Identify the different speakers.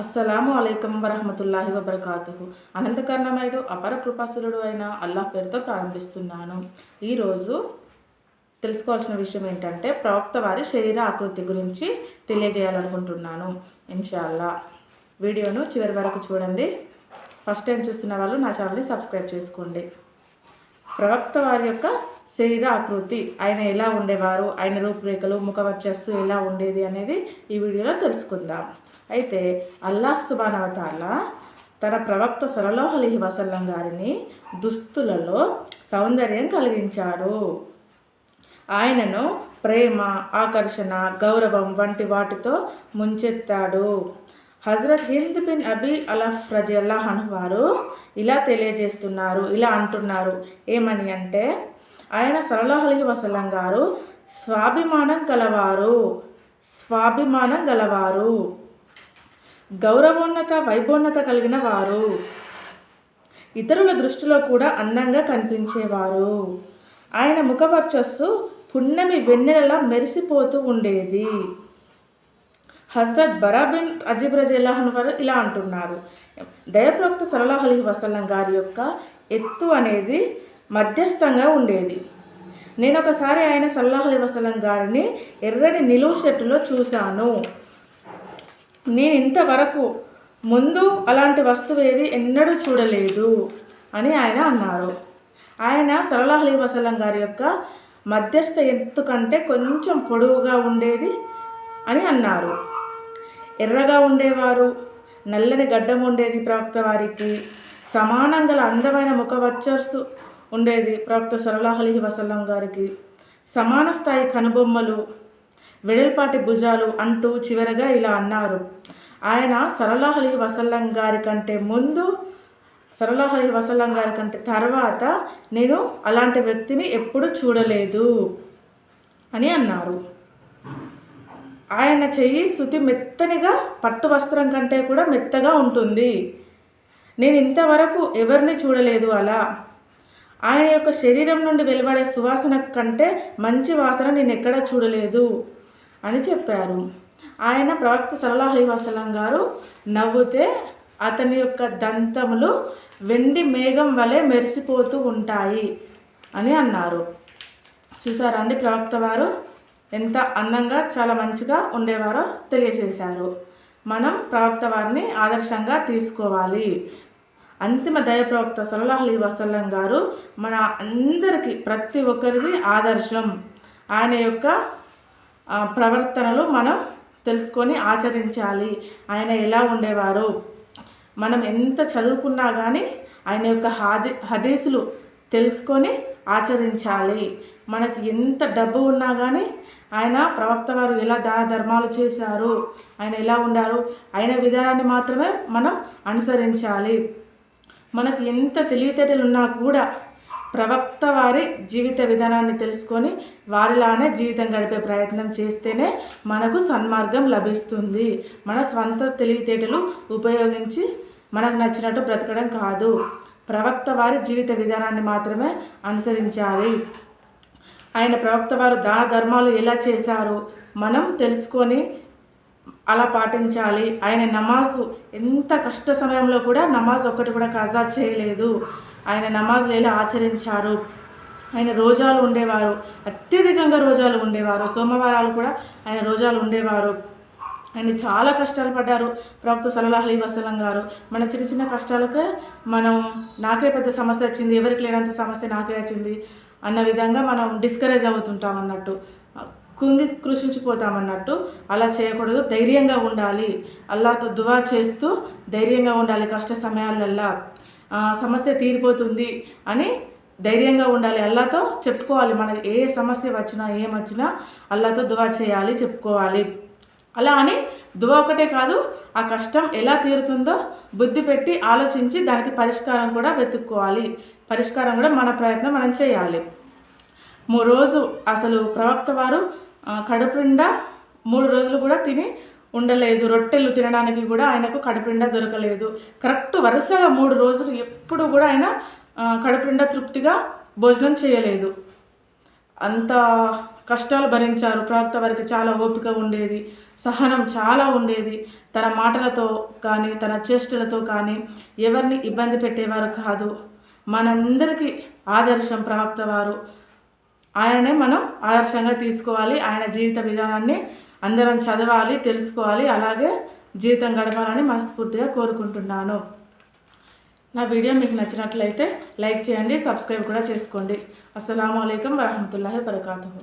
Speaker 1: అస్సలాము అలైకం వరహమతుల్లాహి వబర్కాతుహు. అనంతకర్ణమయుడు అపర కృపాసురుడు అయిన అల్లాహ్ పేరుతో ప్రారంభిస్తున్నాను. ఈరోజు తెలుసుకోవాల్సిన విషయం ఏంటంటే ప్రవక్త వారి శరీర ఆకృతి గురించి తెలియజేయాలనుకుంటున్నాను. ఇన్షాల్లా. వీడియోను చివరి వరకు చూడండి. ఫస్ట్ టైం చూస్తున్న వాళ్ళు నా ఛానల్ని సబ్స్క్రైబ్ చేసుకోండి. ప్రవక్త వారి యొక్క శరీర ఆకృతి. ఆయన ఎలా ఉండేవారు? ఆయన రూపురేఖలు ముఖ వర్చస్సు ఎలా ఉండేది అనేది ఈ వీడియోలో తెలుసుకుందాం. అయితే అల్లాహ్ సుబానవతాల తన ప్రవక్త సలలోహ్ అలీహి వసల్లం గారిని దుస్తులలో సౌందర్యం కలిగించాడు. ఆయనను ప్రేమ ఆకర్షణ గౌరవం వంటి వాటితో ముంచెత్తాడు. హజరత్ హింద్ బిన్ అబీ అలఫ్ రజియల్లాహ్ వారు ఇలా తెలియజేస్తున్నారు ఇలా అంటున్నారు. ఏమని అంటే ఆయన సలలాహ్ వసలం గారు స్వాభిమానం గలవారు. స్వాభిమానం గలవారు. గౌరవోన్నత వైభోన్నత కలిగిన వారు. ఇతరుల దృష్టిలో కూడా అందంగా కనిపించేవారు. ఆయన ముఖవర్చస్సు పున్నమి వెన్నెలలా మెరిసిపోతూ ఉండేది. హజరత్ బరాబిన్ అజీబ్ రజల్లాహన్ వారు ఇలా అంటున్నారు. దయప్రవక్త సలలాహ్ అలీ వసల్లం గారి యొక్క ఎత్తు అనేది మధ్యస్థంగా ఉండేది. నేను ఒకసారి ఆయన సల్లాహలి వసలం గారిని ఎర్రని నిలువు షర్టులో చూశాను. నేను ఇంతవరకు ముందు అలాంటి వస్తువు ఏది ఎన్నడూ చూడలేదు అని ఆయన అన్నారు. ఆయన సల్లాహలి వసలం గారి యొక్క మధ్యస్థ ఎత్తు కంటే కొంచెం పొడవుగా ఉండేది అని అన్నారు. ఎర్రగా ఉండేవారు నల్లని గడ్డం ఉండేది ప్రవక్త వారికి సమానం గల అందమైన ముఖ వచ్చర్సు ఉండేది. ప్రవక్త సలలాహ్ అలీ వసల్లం గారికి సమాన స్థాయి కనుబొమ్మలు వెడల్పాటి భుజాలు అంటూ చివరగా ఇలా అన్నారు. ఆయన సరళాహ్ అలీ వసల్లం గారి కంటే ముందు సరళాహ్ అలీ వసల్లం గారి కంటే తర్వాత నేను అలాంటి వ్యక్తిని ఎప్పుడు చూడలేదు అని అన్నారు. ఆయన చెయ్యి శృతి మెత్తనిగా పట్టు వస్త్రం కంటే కూడా మెత్తగా ఉంటుంది. నేను ఇంతవరకు ఎవరిని చూడలేదు అలా. ఆయన యొక్క శరీరం నుండి వెలువడే సువాసన కంటే మంచి వాసన నేను ఎక్కడా చూడలేదు అని చెప్పారు. ఆయన ప్రవక్త సలహా వసలం గారు నవ్వుతే అతని యొక్క దంతములు వెండి మేఘం వలె మెరిసిపోతూ ఉంటాయి అని అన్నారు. చూసారా అండి ప్రవక్త వారు? ఎంత అందంగా చాలా మంచిగా ఉండేవారో తెలియజేశారు మనం ప్రవక్త వారిని ఆదర్శంగా తీసుకోవాలి. అంతిమ దయ ప్రవక్త వసల్లం గారు మన అందరికీ ప్రతి ఒక్కరిది ఆదర్శం. ఆయన యొక్క ప్రవర్తనలు మనం తెలుసుకొని ఆచరించాలి. ఆయన ఎలా ఉండేవారు? మనం ఎంత చదువుకున్నా కానీ ఆయన యొక్క హాది హదీసులు తెలుసుకొని ఆచరించాలి. మనకి ఎంత డబ్బు ఉన్నా కానీ ఆయన ప్రవక్త వారు ఎలా దాన ధర్మాలు చేశారు? ఆయన ఎలా ఉండారు? ఆయన విధానాన్ని మాత్రమే మనం అనుసరించాలి. మనకు ఎంత తెలివితేటలు ఉన్నా కూడా ప్రవక్త వారి జీవిత విధానాన్ని తెలుసుకొని వారిలానే జీవితం గడిపే ప్రయత్నం చేస్తేనే మనకు సన్మార్గం లభిస్తుంది. మన స్వంత తెలివితేటలు ఉపయోగించి మనకు నచ్చినట్టు బ్రతకడం కాదు. ప్రవక్త వారి జీవిత విధానాన్ని మాత్రమే అనుసరించాలి. ఆయన ప్రవక్త వారు దాన ధర్మాలు ఎలా చేశారు? మనం తెలుసుకొని అలా పాటించాలి. ఆయన నమాజు ఎంత కష్ట సమయంలో కూడా నమాజ్ ఒక్కటి కూడా కజా చేయలేదు. ఆయన నమాజ్లు ఎలా ఆచరించారు? ఆయన రోజాలు ఉండేవారు. అత్యధికంగా రోజాలు ఉండేవారు. సోమవారాలు కూడా ఆయన రోజాలు ఉండేవారు. ఆయన చాలా కష్టాలు పడ్డారు. ప్రభుత్వ సలహా అలీ వసలం గారు. మన చిన్న చిన్న కష్టాలకే మనం నాకే పెద్ద సమస్య వచ్చింది. ఎవరికి లేనంత సమస్య నాకే వచ్చింది అన్న విధంగా మనం డిస్కరేజ్ అవుతుంటాం అన్నట్టు. కుంగి కృషించిపోతామన్నట్టు అలా చేయకూడదు. ధైర్యంగా ఉండాలి. అల్లాతో దువా చేస్తూ ధైర్యంగా ఉండాలి కష్ట సమయాలల్లా. సమస్య తీరిపోతుంది అని ధైర్యంగా ఉండాలి. అల్లాతో చెప్పుకోవాలి. మన ఏ సమస్య వచ్చినా ఏమొచ్చినా అల్లాతో దువా చేయాలి చెప్పుకోవాలి. అలా అని దువా ఒకటే కాదు ఆ కష్టం ఎలా తీరుతుందో బుద్ధి పెట్టి ఆలోచించి దానికి పరిష్కారం కూడా వెతుక్కోవాలి. పరిష్కారం కూడా మన ప్రయత్నం మనం చేయాలి. రోజు అసలు ప్రవక్త వారు కడుపు నిండా మూడు రోజులు కూడా తిని ఉండలేదు. రొట్టెలు తినడానికి కూడా ఆయనకు కడుపు నిండా దొరకలేదు. కరెక్ట్ వరుసగా మూడు రోజులు ఎప్పుడు కూడా ఆయన కడుపు నిండా తృప్తిగా భోజనం చేయలేదు. అంత కష్టాలు భరించారు. ప్రవక్త వారికి చాలా ఓపిక ఉండేది. సహనం చాలా ఉండేది. తన మాటలతో కానీ తన చేష్టలతో కానీ ఎవరిని ఇబ్బంది పెట్టేవారు కాదు. మనందరికీ ఆదర్శం ప్రవక్త వారు. ఆయననే మనం ఆదర్శంగా తీసుకోవాలి. ఆయన జీవిత విధానాన్ని అందరం చదవాలి తెలుసుకోవాలి. అలాగే జీవితం గడపాలని మనస్ఫూర్తిగా కోరుకుంటున్నాను. నా వీడియో మీకు నచ్చినట్లయితే లైక్ చేయండి సబ్స్క్రైబ్ కూడా చేసుకోండి. అస్సలం అయికం వరహమతుల్లాహి వరకాతుహు